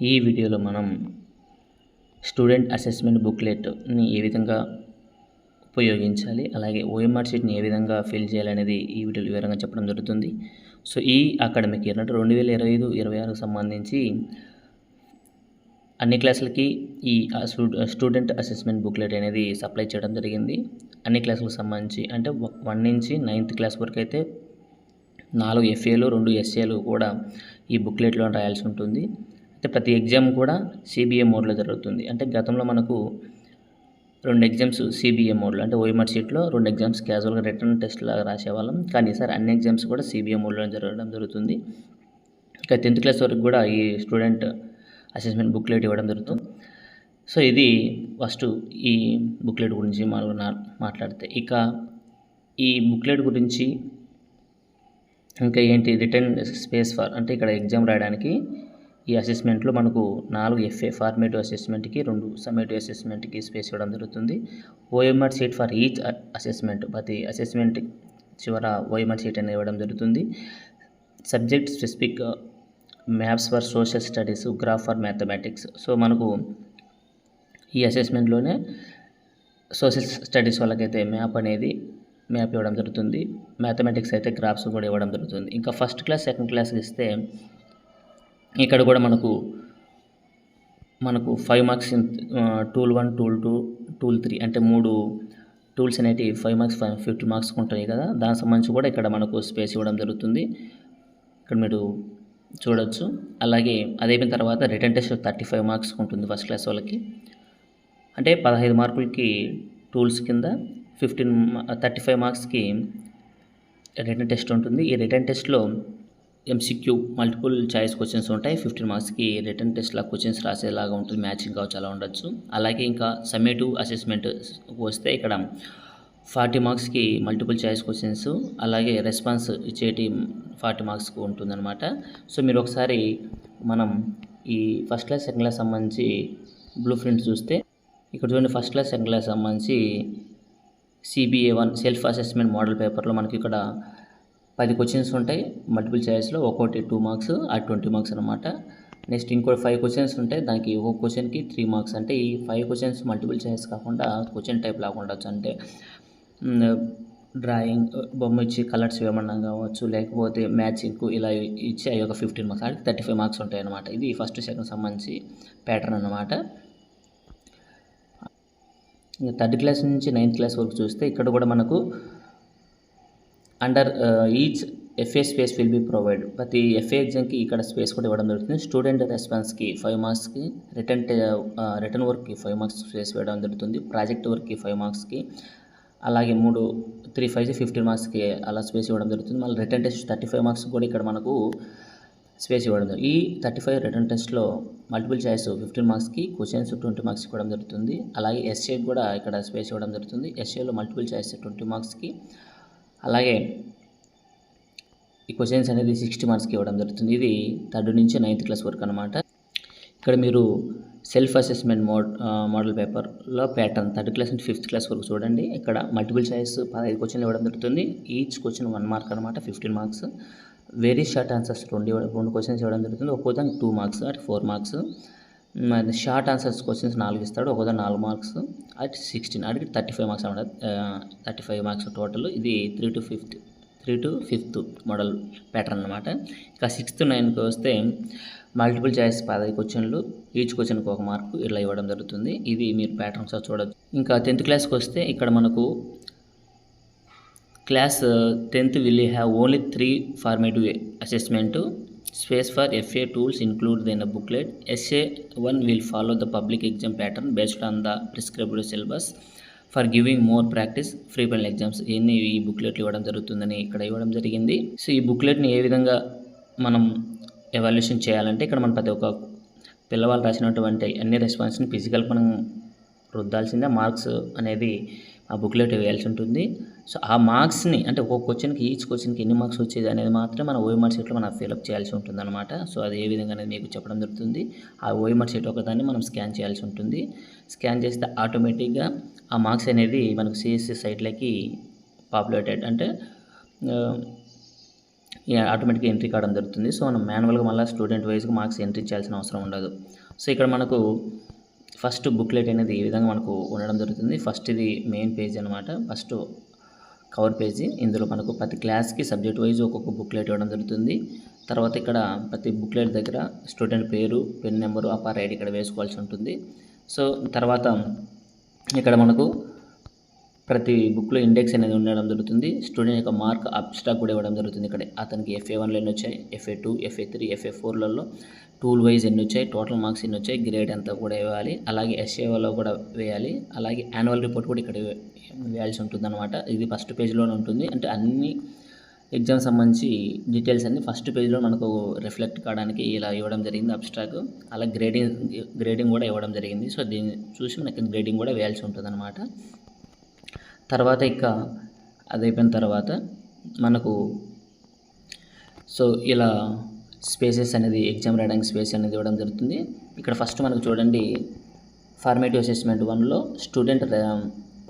ఈ వీడియోలో మనం స్టూడెంట్ అసెస్మెంట్ బుక్లెట్ని ఏ విధంగా ఉపయోగించాలి అలాగే ఓఎంఆర్ షీట్ని ఏ విధంగా ఫిల్ చేయాలనేది ఈ వీడియోలో వివరంగా చెప్పడం జరుగుతుంది. సో ఈ అకాడమిక్ ఇయర్ అంటే రెండు వేల ఇరవై ఐదు ఇరవై ఆరుకు సంబంధించి అన్ని క్లాసులకి ఈ స్టూడెంట్ అసెస్మెంట్ బుక్లెట్ అనేది సప్లై చేయడం జరిగింది. అన్ని క్లాసులకు సంబంధించి అంటే వన్ నుంచి నైన్త్ క్లాస్ వరకు అయితే నాలుగు ఎఫ్ఏలు రెండు ఎస్ఏలు కూడా ఈ బుక్లెట్లో రాయాల్సి ఉంటుంది. అయితే ప్రతి ఎగ్జామ్ కూడా సిబిఏ మోడ్లో జరుగుతుంది. అంటే గతంలో మనకు రెండు ఎగ్జామ్స్ సిబిఏ మోడ్లో అంటే ఓఎంఆర్ షీట్లో రెండు ఎగ్జామ్స్ క్యాజువల్గా రిటర్న్ టెస్ట్ లాగా రాసేవాళ్ళం. కానీ ఈసారి అన్ని ఎగ్జామ్స్ కూడా సిబిఏ మోడ్లో జరగడం జరుగుతుంది. ఇక టెన్త్ క్లాస్ వరకు కూడా ఈ స్టూడెంట్ అసెస్మెంట్ బుక్లెట్ ఇవ్వడం జరుగుతుంది. సో ఇది ఫస్ట్ ఈ బుక్లెట్ గురించి మనం మాట్లాడితే. ఇక ఈ బుక్లెట్ గురించి ఇంకా ఏంటి? రిటర్న్ స్పేస్ ఫర్ అంటే ఇక్కడ ఎగ్జామ్ రాయడానికి ఈ అసెస్మెంట్లో మనకు నాలుగు ఎఫ్ఏ ఫార్మేటివ్ అసెస్మెంట్కి రెండు సమ్మేటివ్ అసెస్మెంట్కి స్పేస్ ఇవ్వడం జరుగుతుంది. OMR sheet for each assessment ప్రతి అసెస్మెంట్ చివర ఓఎంఆర్ సీట్ అనేది ఇవ్వడం జరుగుతుంది. Subject specific maths for social studies graph for mathematics so మనకు ఈ అసెస్మెంట్లోనే సోషల్ స్టడీస్ వాళ్ళకైతే మ్యాప్ అనేది మ్యాప్ ఇవ్వడం జరుగుతుంది. మ్యాథమెటిక్స్ అయితే గ్రాఫ్స్ కూడా ఇవ్వడం జరుగుతుంది. ఇంకా ఫస్ట్ క్లాస్ సెకండ్ క్లాస్కి ఇస్తే ఇక్కడ కూడా మనకు మనకు five marks tool one tool two tool three అంటే మూడు టూల్స్ అనేవి five marks five fifty marks ఉంటాయి కదా. దానికి సంబంధించి కూడా ఇక్కడ మనకు స్పేస్ ఇవ్వడం జరుగుతుంది. ఇక్కడ మీరు చూడొచ్చు. అలాగే అదైపోయిన తర్వాత written test thirty five marks ఉంటుంది ఫస్ట్ క్లాస్ వాళ్ళకి. అంటే పదహైదు మార్కులకి టూల్స్ కింద ఫిఫ్టీన్ థర్టీ ఫైవ్ మార్క్స్కి రిటర్న్ టెస్ట్ ఉంటుంది. ఈ రిటర్న్ టెస్ట్లో ఎంసీక్యూ మల్టిపుల్ చాయిస్ క్వశ్చన్స్ ఉంటాయి. ఫిఫ్టీన్ మార్క్స్కి రిటర్న్ టెస్ట్లో క్వశ్చన్స్ రాసేలాగా ఉంటుంది. మ్యాచింగ్ కావచ్చు అలా ఉండొచ్చు. అలాగే ఇంకా సమ్మేటివ్ అసెస్మెంట్ వస్తే ఇక్కడ ఫార్టీ మార్క్స్కి మల్టిపుల్ చాయిస్ క్వశ్చన్స్ అలాగే రెస్పాన్స్ ఇచ్చేటి ఫార్టీ మార్క్స్కి ఉంటుందన్నమాట. సో మీరు ఒకసారి మనం ఈ ఫస్ట్ క్లాస్ సెకండ్ క్లాస్ సంబంధించి బ్లూ ప్రింట్ చూస్తే ఇక్కడ చూడండి ఫస్ట్ క్లాస్ సెకండ్ క్లాస్ సంబంధించి CBA one self assessment model పేపర్లో మనకి ఇక్కడ పది క్వశ్చన్స్ ఉంటాయి. మల్టిపుల్ చాయిస్లో ఒక్కోటి టూ మార్క్స్ ఆ ట్వంటీ మార్క్స్ అనమాట నెక్స్ట్ ఇంకో ఫైవ్ క్వశ్చన్స్ ఉంటాయి. దానికి ఒక్కొక్క క్వశ్చన్కి త్రీ మార్క్స్ అంటే ఈ ఫైవ్ క్వశ్చన్స్ మల్టిపుల్ చాయిస్ కాకుండా క్వశ్చన్ టైప్ లాగా ఉండొచ్చు. అంటే డ్రాయింగ్ బొమ్మ ఇచ్చి కలర్స్ వేయమన్నా కావచ్చు లేకపోతే మ్యాచింగ్ ఇలా ఇచ్చి అవి ఒక ఫిఫ్టీన్ మార్క్స్ అంటే థర్టీ ఫైవ్ మార్క్స్ ఉంటాయి అనమాట ఇది ఫస్ట్ సెకండ్ సంబంధించి ప్యాటర్న్ అనమాట థర్డ్ క్లాస్ నుంచి నైన్త్ క్లాస్ వరకు చూస్తే ఇక్కడ కూడా మనకు under each FA space will be provide ప్రతి ఎఫ్ఏ ఎగ్జామ్కి ఇక్కడ స్పేస్ కూడా ఇవ్వడం జరుగుతుంది. స్టూడెంట్ రెస్పాన్స్కి ఫైవ్ మార్క్స్కి రిటర్న్ రిటర్న్ వర్క్కి ఫైవ్ మార్క్స్ స్పేస్ ఇవ్వడం జరుగుతుంది. ప్రాజెక్ట్ వర్క్కి ఫైవ్ మార్క్స్కి అలాగే మూడు త్రీ ఫైవ్ ఫిఫ్టీన్ మార్క్స్కి అలా స్పేస్ ఇవ్వడం జరుగుతుంది. మళ్ళీ return test thirty five marks కూడా ఇక్కడ మనకు స్పేస్ ఇవ్వడం జరుగుతుంది. ఈ థర్టీ ఫైవ్ రిటర్న్ టెస్ట్లో మల్టిపుల్ చాయిస్ ఫిఫ్టీన్ మార్క్స్కి క్వశ్చన్స్ ట్వంటీ మార్క్స్ ఇవ్వడం జరుగుతుంది. అలాగే ఎస్ఏ కూడా ఇక్కడ స్పేస్ ఇవ్వడం జరుగుతుంది. ఎస్ఏలో మల్టిపుల్ చాయిస్ ట్వంటీ మార్క్స్కి అలాగే ఈ క్వశ్చన్స్ అనేది సిక్స్టీ మార్క్స్కి ఇవ్వడం జరుగుతుంది. ఇది థర్డ్ నుంచి నైన్త్ క్లాస్ వరకు అనమాట ఇక్కడ మీరు సెల్ఫ్ అసెస్మెంట్ మోడ్ మోడల్ పేపర్లో ప్యాటర్న్ థర్డ్ క్లాస్ నుంచి ఫిఫ్త్ క్లాస్ వరకు చూడండి. ఇక్కడ మల్టిపుల్ చాయిస్ పదహైదు క్వశ్చన్లు ఇవ్వడం జరుగుతుంది. ఈచ్ క్వశ్చన్ వన్ మార్క్ అనమాట fifteen marks very short answers రెండు రెండు క్వశ్చన్స్ ఇవ్వడం జరుగుతుంది. ఒక్కోదానికి టూ మార్క్స్ అంటే ఫోర్ మార్క్స్ మరి షార్ట్ ఆన్సర్స్ క్వశ్చన్స్ నాలుగు ఇస్తాడు ఒకదా నాలుగు మార్క్స్ అట్ సిక్స్టీన్ అడిగి థర్టీ ఫైవ్ మార్క్స్ అనమాట. Thirty five marks total. ఇది three to fifth three to fifth model pattern అనమాట. ఇక సిక్స్త్ నైన్కి వస్తే మల్టిపుల్ చాయిస్ పదహైదు క్వశ్చన్లు ఈచ్ క్వశ్చన్కి ఒక మార్కు ఇలా ఇవ్వడం జరుగుతుంది. ఇది మీరు ప్యాటర్న్ సార్ ఇంకా టెన్త్ క్లాస్కి వస్తే ఇక్కడ మనకు class tenth will have only three formative assessment space for FA tools include in the booklet SA one will follow the public exam pattern based on the prescribed syllabus for giving more practice free pen exams ఎన్ని ఈ బుక్లెట్లు ఇవ్వడం జరుగుతుందని ఇక్కడ ఇవ్వడం జరిగింది. So ఈ బుక్లెట్ని ఏ విధంగా మనం ఎవాల్యుయేషన్ చేయాలంటే ఇక్కడ మన ప్రతి ఒక్క పిల్లవాళ్ళు రాసినటువంటి అన్ని రెస్పాన్స్ని ఫిజికల్ మనం రుద్దాల్సిందే. మార్క్స్ అనేది ఆ బుక్లెట్ వేయాల్సి ఉంటుంది. సో ఆ మార్క్స్ని అంటే ఒక్కొక్క క్వశ్చన్కి ఈచ్ క్వశ్చన్కి ఎన్ని మార్క్స్ వచ్చేది అనేది మాత్రం మన ఓఎంఆర్ షీట్లో మనం ఫిల్అప్ చేయాల్సి ఉంటుంది అనమాట సో అది ఏ విధంగా అనేది మీకు చెప్పడం జరుగుతుంది. ఆ ఓఎంఆర్ షీట్ ఒకదాన్ని మనం స్కాన్ చేయాల్సి ఉంటుంది. స్కాన్ చేస్తే ఆటోమేటిక్గా ఆ మార్క్స్ అనేది మనకు సిఎస్సి సైట్లకి పాపులేటెడ్ అంటే ఆటోమేటిక్గా ఎంట్రీ కావడం జరుగుతుంది. సో మనం మాన్యువల్గా మళ్ళీ స్టూడెంట్ వైజ్గా మార్క్స్ ఎంట్రీ చేయాల్సిన అవసరం ఉండదు. సో ఇక్కడ మనకు ఫస్ట్ బుక్లెట్ అనేది ఈ విధంగా మనకు ఉండడం జరుగుతుంది. ఫస్ట్ ఇది మెయిన్ పేజ్ అనమాట ఫస్ట్ కవర్ పేజీ. ఇందులో మనకు ప్రతి క్లాస్కి సబ్జెక్ట్ వైజ్ ఒక్కొక్క బుక్లెట్ ఇవ్వడం జరుగుతుంది. తర్వాత ఇక్కడ ప్రతి బుక్లెట్ దగ్గర స్టూడెంట్ పేరు పెన్ నెంబరు అపార్ ఐడి ఇక్కడ వేసుకోవాల్సి ఉంటుంది. సో తర్వాత ఇక్కడ మనకు ప్రతి బుక్లో ఇండెక్స్ అనేది ఉండడం జరుగుతుంది. స్టూడెంట్ యొక్క మార్క్ అబ్స్ట్రాక్ కూడా ఇవ్వడం జరుగుతుంది ఇక్కడ. అతనికి ఎఫ్ఏ వన్లో ఎన్ని వచ్చాయి? FA two FA three FA ఫోర్లలో tool wise ఎన్ని వచ్చాయి? టోటల్ మార్క్స్ ఎన్ని వచ్చాయి? గ్రేడ్ ఎంత కూడా ఇవ్వాలి. అలాగే ఎస్ఏలో కూడా వేయాలి. అలాగే యాన్యువల్ రిపోర్ట్ కూడా ఇక్కడ వేయాల్సి ఉంటుంది అనమాట ఇది ఫస్ట్ పేజ్లోనే ఉంటుంది. అంటే అన్ని ఎగ్జామ్ సంబంధించి డీటెయిల్స్ అన్ని ఫస్ట్ పేజ్లో మనకు రిఫ్లెక్ట్ కావడానికి ఇలా ఇవ్వడం జరిగింది అబ్స్ట్రాక్ అలా గ్రేడింగ్ గ్రేడింగ్ కూడా ఇవ్వడం జరిగింది. సో దీన్ని చూసి మనకి గ్రేడింగ్ కూడా వేయాల్సి ఉంటుంది అనమాట తర్వాత ఇక అది అయిపోయిన తర్వాత మనకు సో ఇలా స్పేసెస్ అనేది ఎగ్జామ్ రాయడానికి స్పేస్ అనేది ఇవ్వడం జరుగుతుంది. ఇక్కడ ఫస్ట్ మనకు చూడండి ఫార్మేటివ్ అసెస్మెంట్ వన్లో స్టూడెంట్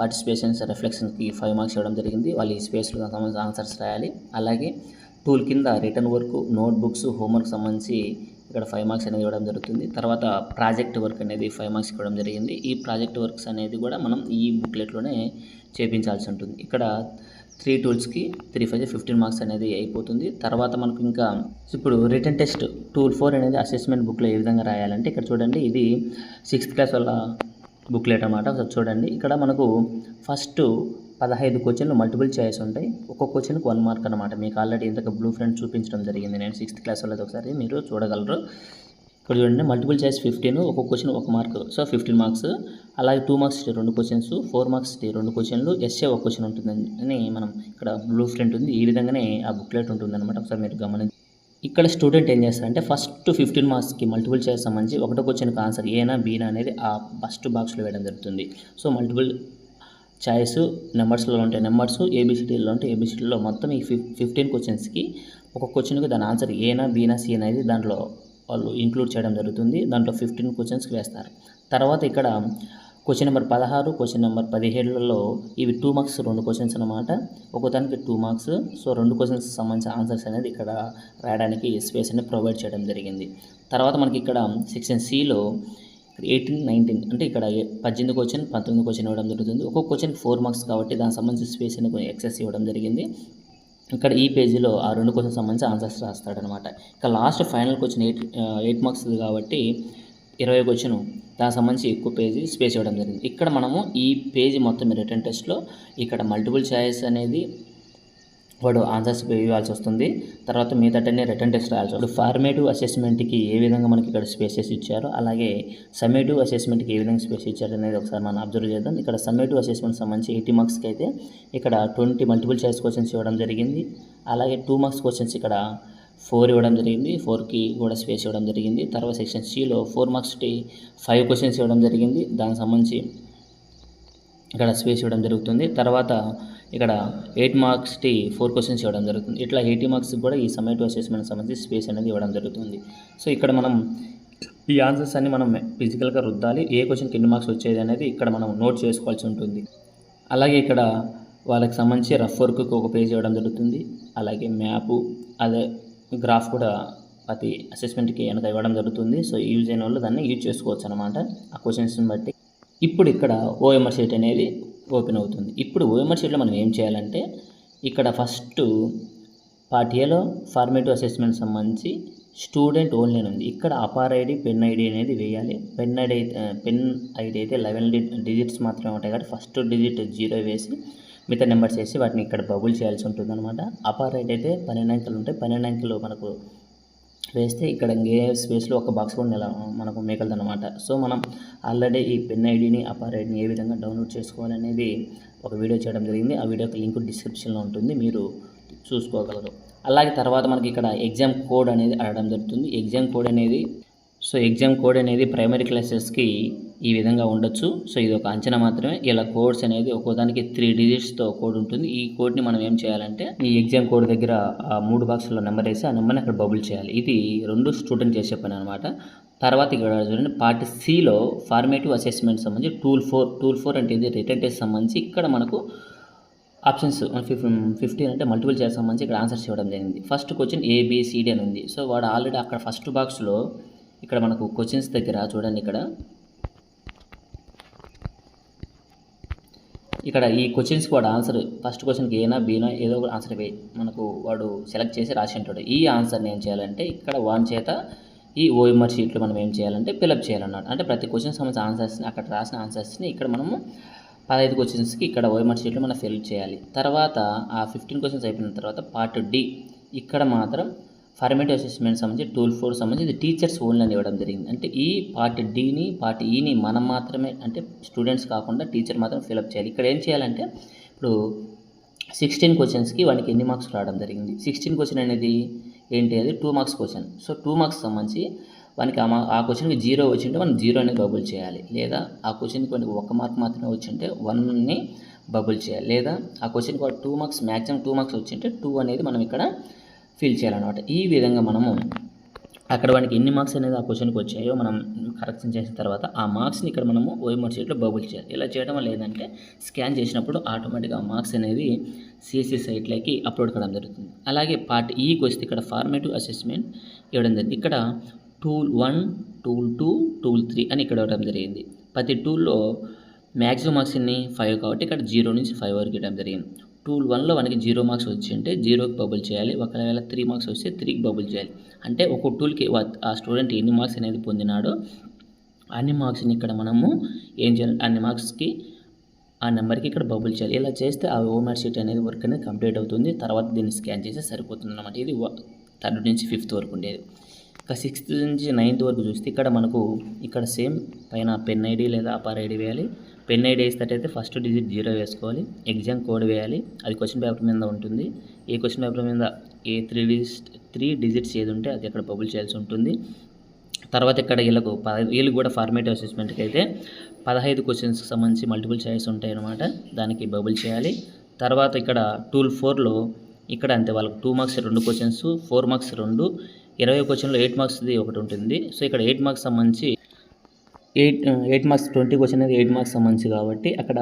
పార్టిసిపేషన్స్ రిఫ్లెక్షన్కి ఫైవ్ మార్క్స్ ఇవ్వడం జరిగింది. వాళ్ళు ఈ స్పేస్లో సంబంధించిన ఆన్సర్స్ రాయాలి. అలాగే టూల్ కింద return work note books homework సంబంధించి ఇక్కడ ఫైవ్ మార్క్స్ అనేది ఇవ్వడం జరుగుతుంది. తర్వాత ప్రాజెక్ట్ వర్క్ అనేది ఫైవ్ మార్క్స్ ఇవ్వడం జరిగింది. ఈ ప్రాజెక్ట్ వర్క్స్ అనేది కూడా మనం ఈ బుక్లెట్లోనే చేపించాల్సి ఉంటుంది. ఇక్కడ త్రీ టూల్స్కి త్రీ ఫైవ్ ఫిఫ్టీన్ మార్క్స్ అనేది అయిపోతుంది. తర్వాత మనకు ఇంకా ఇప్పుడు రిటర్న్ టెస్ట్ టూల్ ఫోర్ అనేది అసెస్మెంట్ బుక్లో ఏ విధంగా రాయాలంటే ఇక్కడ చూడండి ఇది సిక్స్త్ క్లాస్ వల్ల బుక్లెట్ అనమాట ఒకసారి చూడండి ఇక్కడ మనకు ఫస్ట్ పదహైదు క్వశ్చన్లు మల్టిపుల్ చాయిస్ ఉంటాయి. ఒక్కొక్క క్వశ్చన్కి వన్ మార్క్ అనమాట మీకు ఆల్రెడీ ఇంతకు బ్లూ ఫ్రంట్ చూపించడం జరిగింది. నేను సిక్స్త్ క్లాస్ వాళ్ళది ఒకసారి మీరు చూడగలరు. ఇక్కడ చూడండి మల్టిపుల్ చాయిస్ ఫిఫ్టీన్ ఒక్కొక్క క్వశ్చన్ ఒక మార్క్ సో ఫిఫ్టీన్ మార్క్స్ అలాగే టూ మార్క్స్ రెండు క్వశ్చన్స్ ఫోర్ మార్క్స్ రెండు క్వశ్చన్లు ఎస్ఏ ఒక క్వశ్చన్ ఉంటుందని మనం ఇక్కడ బ్లూ ఫ్రంట్ ఉంది. ఈ విధంగానే ఆ బుక్లెట్ ఉంటుంది అనమాట ఒకసారి మీరు గమనించి ఇక్కడ స్టూడెంట్ ఏం చేస్తారంటే ఫస్ట్ ఫిఫ్టీన్ మార్క్స్కి మల్టిపుల్ చాయిస్ సంబంధించి ఒకటో క్వశ్చన్కి ఆన్సర్ ఏనా బీనా అనేది ఆ ఫస్ట్ బాక్స్లో వేయడం జరుగుతుంది. సో మల్టిపుల్ చాయిస్ నెంబర్స్లో ఉంటే నెంబర్స్ ఏబిసిడీలో ఉంటే ఏబిసిడీలో మొత్తం ఈ ఫిఫ్ ఫిఫ్టీన్ క్వశ్చన్స్కి ఒక క్వశ్చన్కి దాని ఆన్సర్ ఏనా బీనా సి అనేది దాంట్లో వాళ్ళు ఇంక్లూడ్ చేయడం జరుగుతుంది. దాంట్లో ఫిఫ్టీన్ క్వశ్చన్స్కి వేస్తారు. తర్వాత ఇక్కడ క్వశ్చన్ నెంబర్ పదహారు క్వశ్చన్ నెంబర్ పదిహేడులలో ఇవి టూ మార్క్స్ రెండు క్వశ్చన్స్ అనమాట ఒకదానికి టూ మార్క్స్ సో రెండు క్వశ్చన్స్ సంబంధించిన ఆన్సర్స్ అనేది ఇక్కడ రాయడానికి స్పేస్ అనేది ప్రొవైడ్ చేయడం జరిగింది. తర్వాత మనకి ఇక్కడ సెక్షన్ సిలో ఎయిటీన్ నైన్టీన్ అంటే ఇక్కడ పద్దెనిమిది క్వశ్చన్ పంతొమ్మిది క్వశ్చన్ ఇవ్వడం జరుగుతుంది. ఒక్కొక్క క్వశ్చన్ ఫోర్ మార్క్స్ కాబట్టి దానికి సంబంధించిన స్పేస్ అని కొంచెం ఎక్సెస్ ఇవ్వడం జరిగింది. ఇక్కడ ఈ పేజీలో ఆ రెండు క్వశ్చన్ సంబంధించి ఆన్సర్స్ రాస్తాడనమాట ఇక last final question eight eight marks కాబట్టి ఇరవై క్వశ్చన్ దానికి సంబంధించి ఎక్కువ పేజీ స్పేస్ ఇవ్వడం జరిగింది. ఇక్కడ మనము ఈ పేజీ మొత్తం రిటర్న్ టెస్ట్లో ఇక్కడ మల్టిపుల్ ఛాయిస్ అనేది వాడు ఆన్సర్స్ ఇవ్వాల్సి వస్తుంది. తర్వాత మిగతాటన్నీ రిటర్న్ టెస్ట్ రాయాల్సి వస్తుంది. ఫార్మేటివ్ అసెస్మెంట్కి ఏ విధంగా మనకి ఇక్కడ స్పేసెస్ ఇచ్చారో అలాగే సమ్మేటివ్ అసెస్మెంట్కి ఏ విధంగా స్పేస్ ఇచ్చారు అనేది ఒకసారి మనం అబ్జర్వ్ చేద్దాం. ఇక్కడ సమ్మేటివ్ అసెస్మెంట్ సంబంధించి ఎయిటీ మార్క్స్కి అయితే ఇక్కడ ట్వంటీ మల్టిపుల్ చాయిస్ క్వశ్చన్స్ ఇవ్వడం జరిగింది. అలాగే టూ మార్క్స్ క్వశ్చన్స్ ఇక్కడ ఫోర్ ఇవ్వడం జరిగింది. ఫోర్కి కూడా స్పేస్ ఇవ్వడం జరిగింది. తర్వాత సెక్షన్ సిలో ఫోర్ మార్క్స్కి ఫైవ్ క్వశ్చన్స్ ఇవ్వడం జరిగింది. దానికి సంబంధించి ఇక్కడ స్పేస్ ఇవ్వడం జరుగుతుంది. తర్వాత ఇక్కడ ఎయిట్ మార్క్స్కి ఫోర్ క్వశ్చన్స్ ఇవ్వడం జరుగుతుంది. ఇట్లా ఎయిటీ మార్క్స్కి కూడా ఈ సమ్మేటివ్ అసెస్మెంట్ సంబంధించి స్పేస్ అనేది ఇవ్వడం జరుగుతుంది. సో ఇక్కడ మనం ఈ ఆన్సర్స్ అన్ని మనం ఫిజికల్గా రుద్దాలి. ఏ క్వశ్చన్కి ఎన్ని మార్క్స్ వచ్చేది అనేది ఇక్కడ మనం నోట్ చేసుకోవాల్సి ఉంటుంది. అలాగే ఇక్కడ వాళ్ళకి సంబంధించి రఫ్ వర్క్కి ఒక పేజ్ ఇవ్వడం జరుగుతుంది. అలాగే మ్యాపు అదే గ్రాఫ్ కూడా ప్రతి అసెస్మెంట్కి వెనక ఇవ్వడం జరుగుతుంది. సో యూజ్ అయిన వాళ్ళు దాన్ని యూజ్ చేసుకోవచ్చు అనమాట ఆ క్వశ్చన్స్ని బట్టి. ఇప్పుడు ఇక్కడ ఓఎంఆర్ షీట్ అనేది ఓపెన్ అవుతుంది. ఇప్పుడు ఓఎంఆర్ షీట్లో మనం ఏం చేయాలంటే ఇక్కడ ఫస్ట్ పార్ట్ ఏలో ఫార్మేటివ్ అసెస్మెంట్ సంబంధించి స్టూడెంట్ ఓన్లీ అని ఉంది. ఇక్కడ అపార్ ఐడి పెన్ ఐడి అనేది వేయాలి. పెన్ ఐడి పెన్ ఐడి అయితే లెవెన్ డిజిట్స్ మాత్రమే ఉంటాయి కాబట్టి ఫస్ట్ డిజిట్ జీరో వేసి మిగతా నెంబర్స్ వేసి వాటిని ఇక్కడ బబుల్ చేయాల్సి ఉంటుంది అనమాట అపార్ ఐడి అయితే పన్నెండు అంకెలు ఉంటాయి. పన్నెండు అంకెలు మనకు వేస్తే ఇక్కడ గే స్పేస్లో ఒక బాక్స్ కూడా నెల మనకు మేకలది అనమాట సో మనం ఆల్రెడీ ఈ పెన్ ఐడిని అపార్ ఐడిని ఏ విధంగా డౌన్లోడ్ చేసుకోవాలనేది ఒక వీడియో చేయడం జరిగింది. ఆ వీడియోకి లింక్ డిస్క్రిప్షన్లో ఉంటుంది మీరు చూసుకోగలరు. అలాగే తర్వాత మనకి ఇక్కడ ఎగ్జామ్ కోడ్ అనేది అడగడం జరుగుతుంది. ఎగ్జామ్ కోడ్ అనేది సో ఎగ్జామ్ కోడ్ అనేది ప్రైమరీ క్లాసెస్కి ఈ విధంగా ఉండొచ్చు. సో ఇది ఒక అంచనా మాత్రమే. ఇలా కోడ్స్ అనేది ఒక్కోదానికి త్రీ డిజిట్స్తో కోడ్ ఉంటుంది. ఈ కోడ్ని మనం ఏం చేయాలంటే ఈ ఎగ్జామ్ కోడ్ దగ్గర మూడు బాక్స్లో నెంబర్ వేసి ఆ నెంబర్ని అక్కడ బబుల్ చేయాలి. ఇది రెండు స్టూడెంట్ చేసే పని అనమాట తర్వాత ఇక్కడ చూడండి పార్ట్ సిలో ఫార్మేటివ్ అసెస్మెంట్ సంబంధించి టూల్ ఫోర్ టూల్ ఫోర్ అంటే ఇది రిటర్న్ టెస్ట్ సంబంధించి ఇక్కడ మనకు ఆప్షన్స్ ఫిఫ్టీన్ అంటే మల్టిపుల్ చాయిస్ సంబంధించి ఇక్కడ ఆన్సర్స్ ఇవ్వడం జరిగింది. ఫస్ట్ క్వశ్చన్ ఏబిసిడి అని ఉంది. సో వాడు ఆల్రెడీ అక్కడ ఫస్ట్ బాక్స్లో ఇక్కడ మనకు క్వశ్చన్స్ దగ్గర చూడండి ఇక్కడ. ఇక్కడ ఈ క్వశ్చన్స్కి కూడా ఆన్సర్ ఫస్ట్ క్వశ్చన్కి ఏనా బీనా ఏదో ఒక ఆన్సర్ వే మనకు వాడు సెలెక్ట్ చేసి రాసి ఉంటాడు. ఈ ఆన్సర్ని ఏం చేయాలంటే ఇక్కడ వన్ చేత ఈ ఓఎంఆర్ షీట్లు మనం ఏం చేయాలంటే ఫిలప్ చేయాలన్నమాట. అంటే ప్రతి క్వశ్చన్ సంబంధించిన ఆన్సర్స్ని అక్కడ రాసిన ఆన్సర్స్ని ఇక్కడ మనము పదహైదు క్వశ్చన్స్కి ఇక్కడ ఓఎంఆర్ షీట్లు మనం ఫిల్ చేయాలి. తర్వాత ఆ ఫిఫ్టీన్ క్వశ్చన్స్ అయిపోయిన తర్వాత పార్ట్ డి ఇక్కడ మాత్రం ఫార్మేటివ్ అసెస్మెంట్ సంబంధించి టూల్ ఫోర్ సంబంధించి ఇది టీచర్స్ ఓన్లీ అని ఇవ్వడం జరిగింది. అంటే ఈ పార్ట్ డీని పార్ట్ ఈని మనం మాత్రమే అంటే స్టూడెంట్స్ కాకుండా టీచర్ మాత్రం ఫిలప్ చేయాలి. ఇక్కడ ఏం చేయాలంటే ఇప్పుడు సిక్స్టీన్ క్వశ్చన్స్కి వానికి ఎన్ని మార్క్స్ రావడం జరిగింది? సిక్స్టీన్ క్వశ్చన్ అనేది ఏంటి? అది two marks question. So two marks సంబంధించి వానికి ఆ ఆ క్వశ్చన్కి జీరో వచ్చింటే మనం జీరో అనేది బబుల్ చేయాలి. లేదా ఆ క్వశ్చన్కి వానికి ఒక మార్క్ మాత్రమే వచ్చింటే వన్ని బబుల్ చేయాలి. లేదా ఆ క్వశ్చన్కి two marks maximum two marks వచ్చింటే టూ అనేది మనం ఇక్కడ ఫిల్ చేయాలన్నమాట. ఈ విధంగా మనము అక్కడ వానికి ఎన్ని మార్క్స్ అనేది ఆ క్వశ్చన్కి వచ్చాయో మనం కరెక్షన్ చేసిన తర్వాత ఆ మార్క్స్ని ఇక్కడ మనము ఓఎంఆర్ షీట్లో బబుల్ చేయాలి. ఇలా చేయడం వల్ల ఏంటంటే స్కాన్ చేసినప్పుడు ఆటోమేటిక్గా ఆ మార్క్స్ అనేవి సిఎస్సి సైట్లోకి అప్లోడ్ కావడం జరుగుతుంది. అలాగే పార్ట్ ఈకి వస్తే ఇక్కడ ఫార్మేటివ్ అసెస్మెంట్ ఇవ్వడం జరిగింది. ఇక్కడ tool one tool two tool three అని ఇక్కడ ఇవ్వడం జరిగింది. ప్రతి టూల్లో మ్యాక్సిమం మార్క్స్ ఎన్ని? ఫైవ్ కాబట్టి ఇక్కడ జీరో నుంచి ఫైవ్ వరకు ఇవ్వడం జరిగింది. టూల్ వన్లో మనకి జీరో మార్క్స్ వచ్చి ఉంటే జీరోకి బబుల్ చేయాలి. ఒకవేళ త్రీ మార్క్స్ వస్తే త్రీకి బబుల్ చేయాలి. అంటే ఒక టూల్కి ఆ స్టూడెంట్ ఎన్ని మార్క్స్ అనేది పొందినాడో అన్ని మార్క్స్ని ఇక్కడ మనము ఏం చేయాలి? అన్ని మార్క్స్కి ఆ నెంబర్కి ఇక్కడ బబుల్ చేయాలి. ఇలా చేస్తే ఆ ఓమర్ షీట్ అనేది వర్క్ అనేది కంప్లీట్ అవుతుంది. తర్వాత దీన్ని స్కాన్ చేస్తే సరిపోతుంది అనమాట ఇది థర్డ్ నుంచి ఫిఫ్త్ వరకు ఉండేది. ఇంకా సిక్స్త్ నుంచి నైన్త్ వరకు చూస్తే ఇక్కడ మనకు ఇక్కడ సేమ్ పైన పెన్ ఐడి లేదా అపార్ ఐడి వేయాలి. పెన్ ఐడి వేసేటట్టయితే ఫస్ట్ డిజిట్ జీరో వేసుకోవాలి ఎగ్జామ్ కోడ్ వేయాలి అది క్వశ్చన్ పేపర్ మీద ఉంటుంది. ఏ క్వశ్చన్ పేపర్ మీద ఏ త్రీ డిజిట్ త్రీ డిజిట్స్ ఏది ఉంటే అది అక్కడ బబుల్ చేయాల్సి ఉంటుంది. తర్వాత ఇక్కడ వీళ్ళకు పద వీళ్ళకి కూడా ఫార్మేటివ్ అసెస్మెంట్కి అయితే పదహైదు క్వశ్చన్స్కి సంబంధించి మల్టిపుల్ చాయిస్ ఉంటాయి అన్నమాట. దానికి బబుల్ చేయాలి. తర్వాత ఇక్కడ టూల్ ఫోర్లో ఇక్కడ అంతే వాళ్ళకి టూ మార్క్స్ రెండు క్వశ్చన్స్ ఫోర్ మార్క్స్ రెండు ఇరవై క్వశ్చన్లో ఎయిట్ మార్క్స్ది ఒకటి ఉంటుంది. సో ఇక్కడ ఎయిట్ మార్క్స్ సంబంధించి eight eight marks twenty question అనేది ఎయిట్ మార్క్స్ సంబంధించి కాబట్టి అక్కడ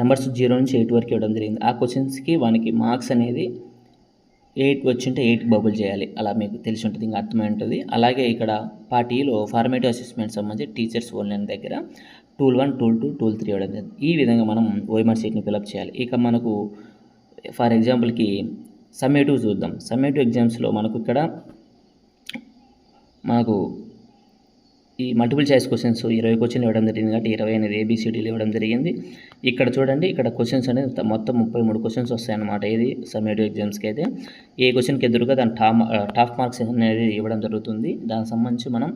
నెంబర్స్ జీరో నుంచి ఎయిట్ వరకు ఇవ్వడం జరిగింది. ఆ క్వశ్చన్స్కి వానికి మార్క్స్ అనేది ఎయిట్ వచ్చింటే ఎయిట్ బబుల్ చేయాలి. అలా మీకు తెలిసి ఉంటుంది ఇంకా అర్థమై ఉంటుంది. అలాగే ఇక్కడ పార్టీలో ఫార్మేటివ్ అసెస్మెంట్ సంబంధించి టీచర్స్ ఓన్లైన్ దగ్గర tool one tool two tool three ఇవ్వడం జరిగింది. ఈ విధంగా మనం ఓఎంఆర్ షీట్ని ఫిలప్ చేయాలి. ఇక మనకు ఫర్ ఎగ్జాంపుల్కి సమ్మేటివ్ చూద్దాం. సమ్మేటివ్ ఎగ్జామ్స్లో మనకు ఇక్కడ మనకు ఈ మల్టిపుల్ చాయిస్ క్వశ్చన్స్ ఇరవై క్వశ్చన్లు ఇవ్వడం జరిగింది కాబట్టి ఇరవై అనేది ఏబీసీడీలు ఇవ్వడం జరిగింది. ఇక్కడ చూడండి ఇక్కడ క్వశ్చన్స్ అనేది మొత్తం ముప్పై మూడు క్వశ్చన్స్ వస్తాయన్నమాట. ఇది సమ్మేటివ్ ఎగ్జామ్స్కి అయితే. ఏ క్వశ్చన్కి ఎదురుగా దాని టాప్ టాప్ మార్క్స్ అనేది ఇవ్వడం జరుగుతుంది. దానికి సంబంధించి మనం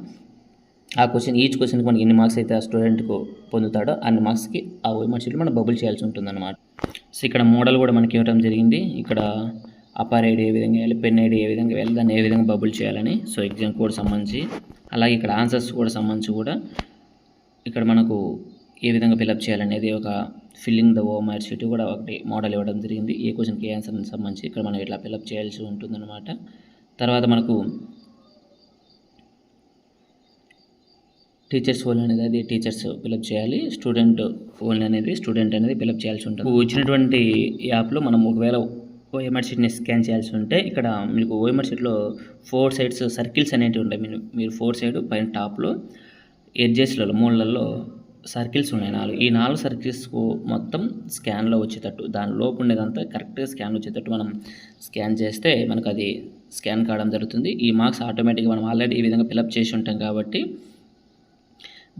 ఆ క్వశ్చన్ ఈచ్ క్వశ్చన్కి మనకి ఎన్ని మార్క్స్ అయితే ఆ స్టూడెంట్కు పొందుతాడో అన్ని మార్క్స్కి ఆ ఓఎంఆర్ షీట్లో మనం బబుల్ చేయాల్సి ఉంటుంది అనమాట సో ఇక్కడ మోడల్ కూడా మనకి ఇవ్వడం జరిగింది. ఇక్కడ అపార్ ఐడి ఏ విధంగా వేయాలి పెన్ ఐడి ఏ విధంగా వేయాలి దాన్ని ఏ విధంగా బబుల్ చేయాలని. సో ఎగ్జామ్ కోడ్ సంబంధించి అలాగే ఇక్కడ ఆన్సర్స్ కూడా సంబంధించి కూడా ఇక్కడ మనకు ఏ విధంగా ఫిలప్ చేయాలనేది ఒక ఫిల్లింగ్ ద ఓఎంఆర్ షీట్ కూడా ఒకటి మోడల్ ఇవ్వడం జరిగింది. ఏ క్వశ్చన్కి ఏ ఆన్సర్ సంబంధించి ఇక్కడ మనం ఇట్లా ఫిలప్ చేయాల్సి ఉంటుందన్నమాట. తర్వాత మనకు టీచర్స్ ఓన్లీ అనేది అది టీచర్స్ ఫిలప్ చేయాలి. స్టూడెంట్ ఓన్లీ అనేది స్టూడెంట్ అనేది ఫిలప్ చేయాల్సి ఉంటుంది. వచ్చినటువంటి యాప్లో మనం ఒకవేళ ఓఎంఆర్ షీట్ని స్కాన్ చేయాల్సి ఉంటే ఇక్కడ మీకు ఓఎంఆర్ షీట్లో ఫోర్ సైడ్స్ సర్కిల్స్ అనేవి ఉంటాయి. మీరు మీరు ఫోర్ సైడ్ పైన టాప్లో ఎడ్జెస్లలో మూలలలో సర్కిల్స్ ఉన్నాయి. నాలుగు. ఈ నాలుగు సర్కిల్స్కు మొత్తం స్కాన్లో వచ్చేటట్టు దాని లోపు ఉండేదంతా కరెక్ట్గా స్కాన్ వచ్చేటట్టు మనం స్కాన్ చేస్తే మనకు అది స్కాన్ కావడం జరుగుతుంది. ఈ మార్క్స్ ఆటోమేటిక్గా మనం ఆల్రెడీ ఈ విధంగా ఫిలప్ చేసి ఉంటాం కాబట్టి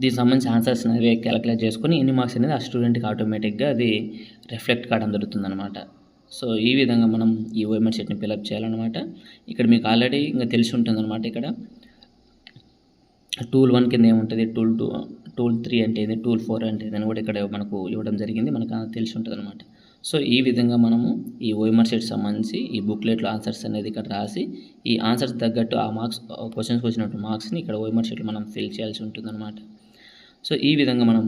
దీనికి సంబంధించి ఆన్సర్స్ అనేవి క్యాలిక్యులేట్ చేసుకొని ఎన్ని మార్క్స్ అనేది ఆ స్టూడెంట్కి ఆటోమేటిక్గా అది రిఫ్లెక్ట్ కావడం జరుగుతుంది అనమాట సో ఈ విధంగా మనం ఈ ఓఎంఆర్ సెట్ని ఫిలప్ చేయాలన్నమాట. ఇక్కడ మీకు ఆల్రెడీ ఇంకా తెలిసి ఉంటుంది అనమాట ఇక్కడ. టూల్ వన్ కింద ఏముంటుంది? టూల్ టూ టూల్ త్రీ అంటే ఇది టూల్ ఫోర్ అంటే అని కూడా ఇక్కడ మనకు ఇవ్వడం జరిగింది. మనకు తెలిసి ఉంటుంది అనమాట సో ఈ విధంగా మనము ఈ ఓఎంఆర్ సెట్ సంబంధించి ఈ బుక్లెట్లో ఆన్సర్స్ అనేది ఇక్కడ రాసి ఈ ఆన్సర్స్ తగ్గట్టు ఆ మార్క్స్ క్వశ్చన్స్కి వచ్చినట్టు మార్క్స్ని ఇక్కడ ఓఎంఆర్ షీట్లో మనం ఫిల్ చేయాల్సి ఉంటుంది అనమాట సో ఈ విధంగా మనం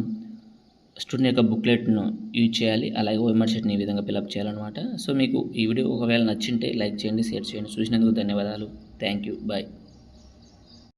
స్టూడెంట్ యొక్క బుక్లెట్ను యూజ్ చేయాలి. అలాగే ఓఎంఆర్ షీట్ని ఈ విధంగా ఫిలప్ చేయాలన్నమాట. సో మీకు ఈ వీడియో ఒకవేళ నచ్చింటే లైక్ చేయండి షేర్ చేయండి. చూసినందుకు ధన్యవాదాలు. Thank you bye.